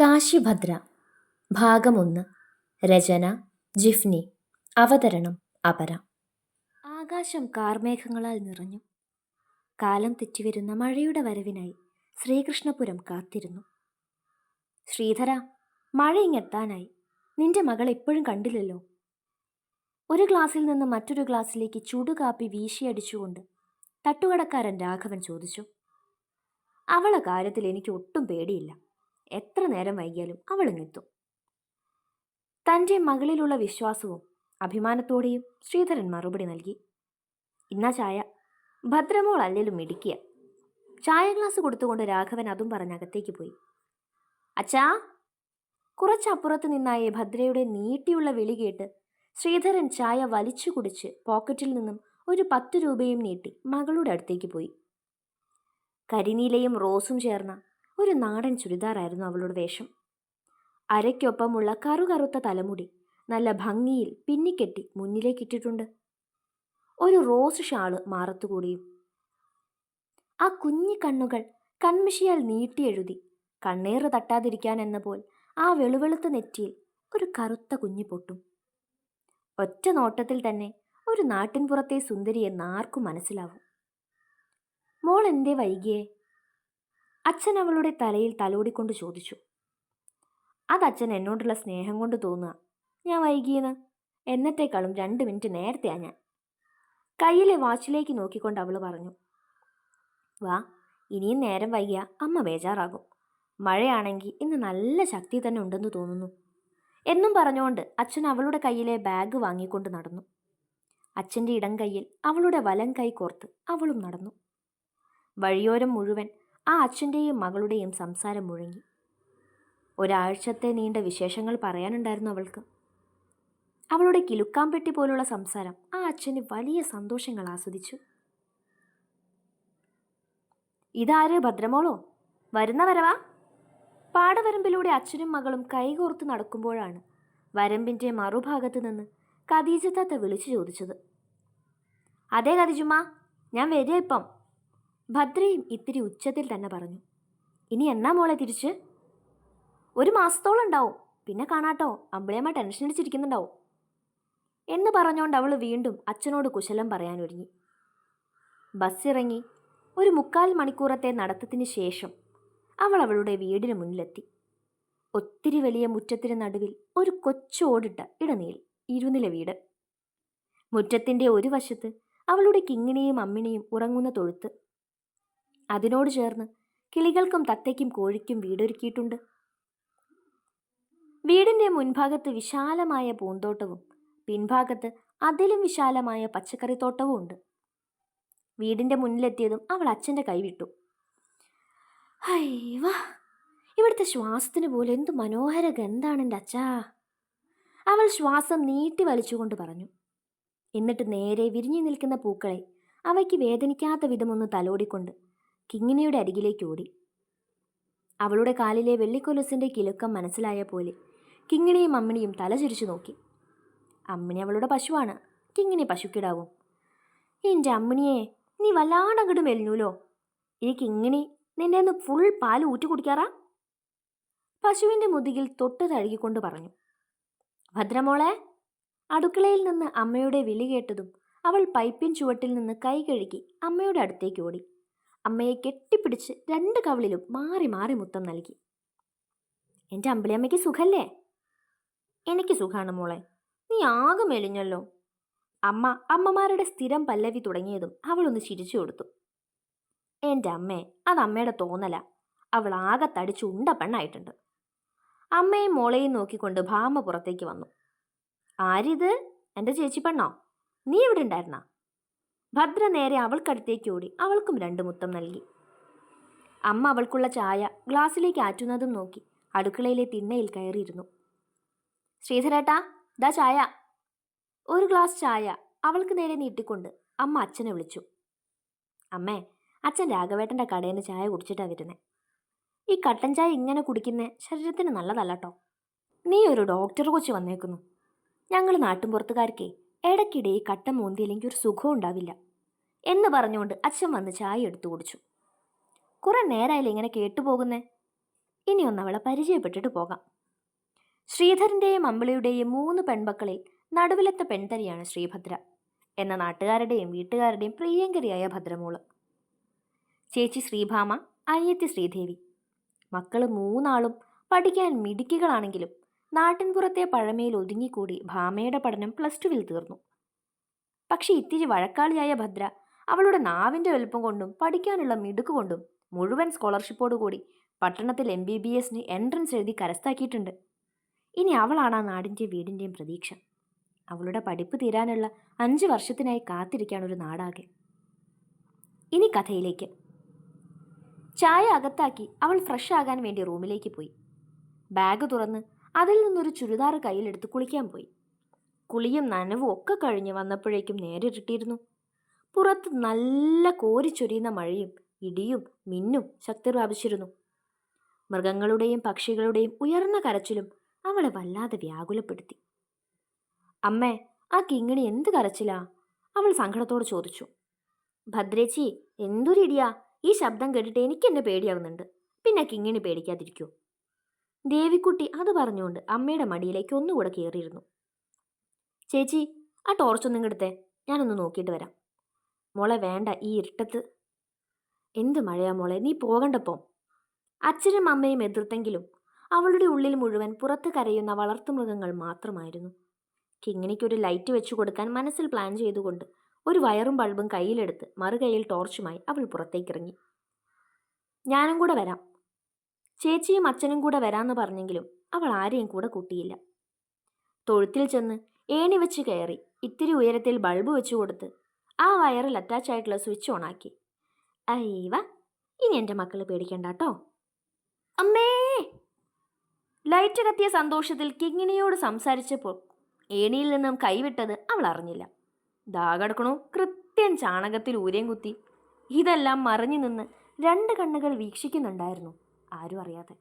കാശിഭദ്ര. ഭാഗമൊന്ന് രചന. ജിഫ്നി. അവതരണം. അപര. ആകാശം കാർമേഘങ്ങളാൽ നിറഞ്ഞു. കാലം തെറ്റിവരുന്ന മഴയുടെ വരവിനായി ശ്രീകൃഷ്ണപുരം കാത്തിരുന്നു. ശ്രീധര മഴ ഇങ്ങെത്താനായി നിന്റെ മകൾ എപ്പോഴും കണ്ടില്ലല്ലോ. ഒരു ഗ്ലാസ്സിൽ നിന്ന് മറ്റൊരു ഗ്ലാസ്സിലേക്ക് ചുടുകാപ്പി വീശിയടിച്ചുകൊണ്ട് തട്ടുകടക്കാരൻ രാഘവൻ ചോദിച്ചു അവളെ കാര്യത്തിൽ എനിക്ക് ഒട്ടും പേടിയില്ല. എത്ര നേരം വൈകിയാലും അവളിങ്ങെത്തും. തന്റെ മകളിലുള്ള വിശ്വാസവും അഭിമാനത്തോടെയും ശ്രീധരൻ മറുപടി നൽകി. ഇന്നാ ചായ. ഭദ്രമോൾ അല്ലേലും മിടുക്കിയ. ചായ ഗ്ലാസ് കൊടുത്തുകൊണ്ട് രാഘവൻ അതും പറഞ്ഞ് അകത്തേക്ക് പോയി. അച്ഛാ. കുറച്ചപ്പുറത്ത് നിന്നായ ഭദ്രയുടെ നീട്ടിയുള്ള വിളി കേട്ട് ശ്രീധരൻ ചായ വലിച്ചു കുടിച്ച് പോക്കറ്റിൽ നിന്നും ഒരു പത്ത് രൂപയും നീട്ടി മകളുടെ അടുത്തേക്ക് പോയി. കരിനീലയും റോസും ചേർന്ന ഒരു നാടൻ ചുരിദാറായിരുന്നു അവളുടെ വേഷം. അരയ്ക്കൊപ്പമുള്ള കറുകറുത്ത തലമുടി നല്ല ഭംഗിയിൽ പിന്നിക്കെട്ടി മുന്നിലേക്കിട്ടിട്ടുണ്ട്. ഒരു റോസ് ഷാൾ മാറത്തുകൂടിയും. ആ കുഞ്ഞി കണ്ണുകൾ കൺമിഷിയാൽ നീട്ടിയെഴുതി കണ്ണേറ് തട്ടാതിരിക്കാൻ എന്ന പോൽ ആ വെളുവെളുത്ത നെറ്റിയിൽ ഒരു കറുത്ത കുഞ്ഞു പൊട്ടും. ഒറ്റ നോട്ടത്തിൽ തന്നെ ഒരു നാട്ടിൻപുറത്തെ സുന്ദരി എന്ന് ആർക്കും മനസ്സിലാവും. മോൾ എന്തേ വൈകിയേ? അച്ഛൻ അവളുടെ തലയിൽ തലോടിക്കൊണ്ട് ചോദിച്ചു. അച്ഛൻ എന്നോടുള്ള സ്നേഹം കൊണ്ട് തോന്നുക. ഞാൻ വൈകിയെന്ന്? എന്നത്തേക്കാളും രണ്ട് മിനിറ്റ് നേരത്തെയാ ഞാൻ. കയ്യിലെ വാച്ചിലേക്ക് നോക്കിക്കൊണ്ട് അവൾ പറഞ്ഞു. വാ ഇനിയും നേരം വൈകിയ അമ്മ ബേജാറാകും. മഴയാണെങ്കിൽ ഇന്ന് നല്ല ശക്തി തന്നെ ഉണ്ടെന്ന് തോന്നുന്നു. എന്നും പറഞ്ഞുകൊണ്ട് അച്ഛൻ അവളുടെ കയ്യിലെ ബാഗ് വാങ്ങിക്കൊണ്ട് നടന്നു. അച്ഛന്റെ ഇടം കൈയിൽ അവളുടെ വലം കൈ കോർത്ത് അവളും നടന്നു. വഴിയോരം മുഴുവൻ ആ അച്ഛന്റെയും മകളുടെയും സംസാരം മുഴങ്ങി. ഒരാഴ്ചത്തെ നീണ്ട വിശേഷങ്ങൾ പറയാനുണ്ടായിരുന്നു അവൾക്ക്. അവളുടെ കിലുക്കാമ്പെട്ടി പോലുള്ള സംസാരം ആ അച്ഛന് വലിയ സന്തോഷങ്ങൾ ആസ്വദിച്ചു. ഇതാര് ഭദ്രമോളോ? വരുന്ന വരവാ പാടവരമ്പിലൂടെ അച്ഛനും മകളും കൈകോർത്ത് നടക്കുമ്പോഴാണ് വരമ്പിന്റെ മറുഭാഗത്ത് നിന്ന് ഖദീജത്താത്ത വിളിച്ചു ചോദിച്ചത്. അതെ ഖദീജുമ്മ ഞാൻ വരിക ഇപ്പം. ഭദ്രയും ഇത്തിരി ഉച്ചത്തിൽ തന്നെ പറഞ്ഞു. ഇനി എന്നാ മോളെ തിരിച്ച്? ഒരു മാസത്തോളം ഉണ്ടാവും. പിന്നെ കാണാട്ടോ. അമ്പിളിയമ്മ ടെൻഷൻ അടിച്ചിരിക്കുന്നുണ്ടാവും. എന്ന് പറഞ്ഞുകൊണ്ട് അവൾ വീണ്ടും അച്ഛനോട് കുശലം പറയാനൊരുങ്ങി. ബസ്സിറങ്ങി ഒരു മുക്കാൽ മണിക്കൂറത്തെ നടത്തത്തിന് ശേഷം അവൾ അവളുടെ വീടിന് മുന്നിലെത്തി. ഒത്തിരി വലിയ മുറ്റത്തിന് നടുവിൽ ഒരു കൊച്ചോടിട്ട ഇടനീൽ ഇരുനില വീട്. മുറ്റത്തിന്റെ ഒരു വശത്ത് അവളുടെ കിങ്ങിണിയും അമ്മിണിയും ഉറങ്ങുന്ന തൊഴുത്ത് അതിനോട് ചേർന്ന് കിളികൾക്കും തത്തയ്ക്കും കോഴിക്കും വീടൊരുക്കിയിട്ടുണ്ട്. വീടിന്റെ മുൻഭാഗത്ത് വിശാലമായ പൂന്തോട്ടവും പിൻഭാഗത്ത് അതിലും വിശാലമായ പച്ചക്കറിത്തോട്ടവും ഉണ്ട്. വീടിന്റെ മുന്നിലെത്തിയതും അവൾ അച്ഛന്റെ കൈവിട്ടു. വാ ഇവിടുത്തെ ശ്വാസത്തിന് പോലെ എന്ത് മനോഹര ഗന്ധാണ് എന്റെ അച്ഛാ. അവൾ ശ്വാസം നീട്ടി വലിച്ചുകൊണ്ട് പറഞ്ഞു. എന്നിട്ട് നേരെ വിരിഞ്ഞു നിൽക്കുന്ന പൂക്കളെ അവയ്ക്ക് വേദനിക്കാത്ത വിധമൊന്ന് തലോടിക്കൊണ്ട് കിങ്ങിണിയുടെ അരികിലേക്ക് ഓടി. അവളുടെ കാലിലെ വെള്ളിക്കൊലുസിന്റെ കിലുക്കം മനസ്സിലായ പോലെ കിങ്ങിണിയും അമ്മിണിയും തല ചിരിച്ചു നോക്കി. അമ്മിണി അവളുടെ പശുവാണ്. കിങ്ങിണി പശുക്കിടാവും. എന്റെ അമ്മിണിയെ നീ വല്ലാണ്ടങ്ങോട്ട് മെലിഞ്ഞൂലോ? ഈ കിങ്ങിണി നിന്നെ ഒന്ന് ഫുൾ പാൽ ഊറ്റി കുടിക്കാറാ? പശുവിന്റെ മുതുകിൽ തൊട്ട് തഴുകിക്കൊണ്ട് പറഞ്ഞു. ഭദ്രമോളെ അടുക്കളയിൽ നിന്ന് അമ്മയുടെ വിളി കേട്ടതും അവൾ പൈപ്പിൻ ചുവട്ടിൽ നിന്ന് കൈ കഴുകി അമ്മയുടെ അടുത്തേക്ക് ഓടി. അമ്മയെ കെട്ടിപ്പിടിച്ച് രണ്ട് കവിളിലും മാറി മാറി മുത്തം നൽകി. എന്റെ അമ്പിളിയമ്മയ്ക്ക് സുഖല്ലേ? എനിക്ക് സുഖാണ് മോളെ. നീ ആകെ മെലിഞ്ഞല്ലോ. അമ്മ അമ്മമാരുടെ സ്ഥിരം പല്ലവി തുടങ്ങിയതും അവളൊന്ന് ചിരിച്ചു കൊടുത്തു. എന്റെ അമ്മേ അത് അമ്മയുടെ തോന്നല. അവൾ ആകെ തടിച്ച് ഉണ്ട പെണ്ണായിട്ടുണ്ട്. അമ്മയും മോളെയും നോക്കിക്കൊണ്ട് ഭാമ പുറത്തേക്ക് വന്നു. ആരിത്? എന്റെ ചേച്ചി പെണ്ണോ? നീ എവിടെ ഉണ്ടായിരുന്നാ? ഭദ്ര നേരെ അവൾക്കടുത്തേക്ക് ഓടി. അവൾക്കും രണ്ട് മുത്തം നൽകി. അമ്മ അവൾക്കുള്ള ചായ ഗ്ലാസ്സിലേക്ക് ആറ്റുന്നതും നോക്കി. അടുക്കളയിലെ തിണ്ണയിൽ കയറിയിരുന്നു. ശ്രീധരേട്ടാ ദാ ചായ. ഒരു ഗ്ലാസ് ചായ അവൾക്ക് നേരെ നീട്ടിക്കൊണ്ട് അമ്മ അച്ഛനെ വിളിച്ചു. അമ്മേ അച്ഛൻ രാഘവേട്ടന്റെ കടയിൽ നിന്ന് ചായ കുടിച്ചിട്ടാ വരുന്നേ. ഈ കട്ടൻ ചായ ഇങ്ങനെ കുടിക്കുന്നേ ശരീരത്തിന് നല്ലതല്ലട്ടോ നീ ഒരു ഡോക്ടർ കൊച്ചു വന്നേക്കുന്നു. ഞങ്ങൾ നാട്ടുംപുറത്തുകാർക്കേ ഇടയ്ക്കിടെ ഈ കട്ട മോന്തിയില്ലെങ്കിൽ ഒരു സുഖം ഉണ്ടാവില്ല എന്ന് പറഞ്ഞുകൊണ്ട് അച്ഛൻ വന്ന് ചായ എടുത്തു കുടിച്ചു. കുറെ നേരമായില്ലേ ഇങ്ങനെ കേട്ടുപോകുന്നേ? ഇനി ഒന്ന് അവളെ പരിചയപ്പെട്ടിട്ട് പോകാം. ശ്രീധരന്റെയും അമ്പിളിയുടെയും മൂന്ന് പെൺമക്കളിൽ നടുവിലത്തെ പെൺതരിയാണ് ശ്രീഭദ്ര എന്ന നാട്ടുകാരുടെയും വീട്ടുകാരുടെയും പ്രിയങ്കരിയായ ഭദ്രമോൾ. ചേച്ചി ശ്രീഭാമ അയ്യത്തി ശ്രീദേവി. മക്കൾ മൂന്നാളും പഠിക്കാൻ മിടുക്കികളാണെങ്കിലും നാട്ടിൻപുറത്തെ പഴമയിൽ ഒതുങ്ങിക്കൂടി ഭാമയുടെ പഠനം പ്ലസ് ടുവിൽ തീർന്നു. പക്ഷെ ഇത്തിരി വഴക്കാളിയായ ഭദ്ര അവളുടെ നാവിന്റെ വലുപ്പം കൊണ്ടും പഠിക്കാനുള്ള മിടുക്ക് കൊണ്ടും മുഴുവൻ സ്കോളർഷിപ്പോടുകൂടി പട്ടണത്തിൽ എം ബി ബി എസിന് എൻട്രൻസ് എഴുതി കരസ്ഥാക്കിയിട്ടുണ്ട്. ഇനി അവളാണ് ആ നാടിന്റെ വീടിന്റെയും പ്രതീക്ഷ. അവളുടെ പഠിപ്പ് തീരാനുള്ള അഞ്ച് വർഷത്തിനായി കാത്തിരിക്കാൻ ഒരു നാടാകെ. ഇനി കഥയിലേക്ക്. ചായ അകത്താക്കി അവൾ ഫ്രഷ് ആകാൻ വേണ്ടി റൂമിലേക്ക് പോയി. ബാഗ് തുറന്ന് അതിൽ നിന്നൊരു ചുരിദാർ കയ്യിലെടുത്ത് കുളിക്കാൻ പോയി. കുളിയും നനവും ഒക്കെ കഴിഞ്ഞ് വന്നപ്പോഴേക്കും നേരെ കിട്ടിയിരുന്നു പുറത്ത് നല്ല കോരിച്ചൊരിയുന്ന മഴയും ഇടിയും മിന്നും ശക്തി പ്രാപിച്ചിരുന്നു. മൃഗങ്ങളുടെയും പക്ഷികളുടെയും ഉയർന്ന കരച്ചിലും അവളെ വല്ലാതെ വ്യാകുലപ്പെടുത്തി. അമ്മേ ആ കിങ്ങിണി എന്ത് കരച്ചിലാ? അവൾ സങ്കടത്തോട് ചോദിച്ചു. ഭദ്രേച്ചി എന്തൊരിടിയാ ഈ ശബ്ദം കേട്ടിട്ട് എനിക്ക് എന്നെ പേടിയാവുന്നുണ്ട്. പിന്നെ കിങ്ങിണി പേടിക്കാതിരിക്കൂ. ദേവിക്കുട്ടി അത് പറഞ്ഞുകൊണ്ട് അമ്മയുടെ മടിയിലേക്ക് ഒന്നുകൂടെ കയറിയിരുന്നു ചേച്ചി ആ ടോർച്ച് ടോർച്ചൊന്നും ഇങ്ങെടുത്തേ ഞാനൊന്ന് നോക്കിയിട്ട് വരാം. മോളെ വേണ്ട ഈ ഇരുട്ടത്ത്. എന്ത് മഴയാ മോളെ നീ പോകണ്ടപ്പോ. അച്ഛനും അമ്മയും എതിർത്തെങ്കിലും അവളുടെ ഉള്ളിൽ മുഴുവൻ പുറത്ത് കരയുന്ന വളർത്തുമൃഗങ്ങൾ മാത്രമായിരുന്നു. കിങ്ങിണിക്കൊരു ലൈറ്റ് വെച്ചു കൊടുക്കാൻ മനസ്സിൽ പ്ലാൻ ചെയ്തുകൊണ്ട് ഒരു വയറും ബൾബും കയ്യിലെടുത്ത് മറുകൈയിൽ ടോർച്ചുമായി അവൾ പുറത്തേക്കിറങ്ങി. ഞാനും കൂടെ വരാം. ചേച്ചിയും അച്ഛനും കൂടെ വരാമെന്ന് പറഞ്ഞെങ്കിലും അവൾ ആരെയും കൂടെ കൂട്ടിയില്ല. തൊഴുത്തിൽ ചെന്ന് ഏണി വെച്ച് കയറി ഇത്തിരി ഉയരത്തിൽ ബൾബ് വെച്ചു കൊടുത്ത് ആ വയറിൽ അറ്റാച്ച് ആയിട്ടുള്ള സ്വിച്ച് ഓണാക്കി അയ്യവ ഇനി എന്റെ മക്കൾ പേടിക്കണ്ട കേട്ടോ അമ്മേ! ലൈറ്റ് കത്തിയ സന്തോഷത്തിൽ കിങ്ങിണിയോട് സംസാരിച്ചപ്പോൾ ഏണിയിൽ നിന്നും കൈവിട്ടത് അവൾ അറിഞ്ഞില്ല. ദാ കിടക്കണു കൃത്യം ചാണകത്തിൽ ഊരയും കുത്തി. ഇതെല്ലാം മറിഞ്ഞു നിന്ന് രണ്ട് കണ്ണുകൾ വീക്ഷിക്കുന്നുണ്ടായിരുന്നു. ആരും അറിയാതെ.